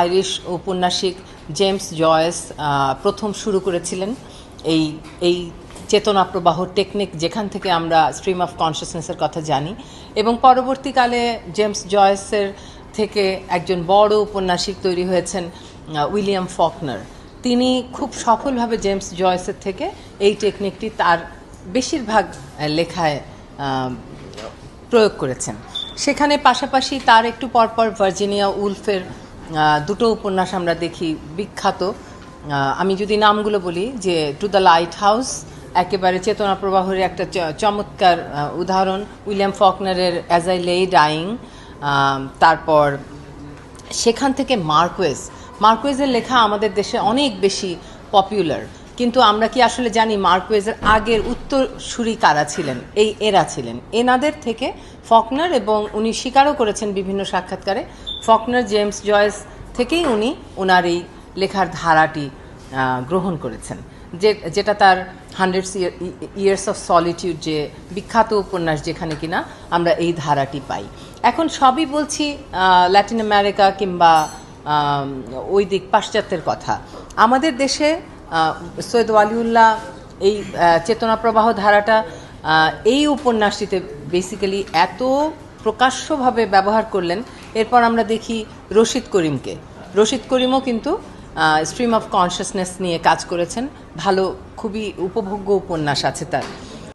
Irish ঔপন্যাসিক James Joyce প্রথম শুরু করেছিলেন এই এই চেতনা প্রবাহ টেকনিক যেখান থেকে আমরা স্ট্রিম অফ কনসিয়াসনেসের কথা জানি। এবং পরবর্তীকালে জেমস জয়েসের থেকে একজন বড় উপন্যাসিক তৈরি হয়েছেন উইলিয়াম ফকনার। তিনি খুব সফলভাবে জেমস জয়েসের থেকে এই টেকনিকটি তার বেশিরভাগ লেখায় প্রয়োগ করেছেন। সেখানে পাশাপাশি তার একটু পরপর ভার্জিনিয়া উলফের দুটো উপন্যাস আমরা দেখি, বিখ্যাত। আমি যদি নামগুলো বলি, যে টু দ্য লাইট হাউস একেবারে চেতনা প্রবাহের একটা চমৎকার উদাহরণ, উইলিয়াম ফকনারের অ্যাজ আই লে ডাইং তারপর সেখান থেকে মার্কোয়েস মার্কোয়েজের লেখা আমাদের দেশে অনেক বেশি পপুলার কিন্তু আমরা কি আসলে জানি মার্কোয়েজের আগের উত্তরসূরি কারা ছিলেন? এই এরা ছিলেন। এনাদের থেকে ফকনার এবং উনি স্বীকারও করেছেন বিভিন্ন সাক্ষাৎকারে। ফকনার জেমস জয়েস থেকেই উনি ওনার এই লেখার ধারাটি গ্রহণ করেছেন। যে, যেটা তার হান্ড্রেড ইয়ার্স অফ সলিটিউড যে বিখ্যাত উপন্যাস যেখানে কিনা আমরা এই ধারাটি পাই। এখন সবই বলছি ল্যাটিন আমেরিকা কিংবা ওই দিক পাশ্চাত্যের কথা। আমাদের দেশে সৈয়দ ওয়ালিউল্লাহ, এই চেতনা প্রবাহ ধারাটা এই উপন্যাসটিতে বেসিক্যালি এত প্রকাশ্যভাবে ব্যবহার করলেন। এরপর আমরা দেখি রশিদ করিমকে। রশিদ করিমও কিন্তু স্ট্রিম অফ কনসিয়াসনেস নিয়ে কাজ করেছেন। ভালো, খুবই উপভোগ্য উপন্যাস আছে তার।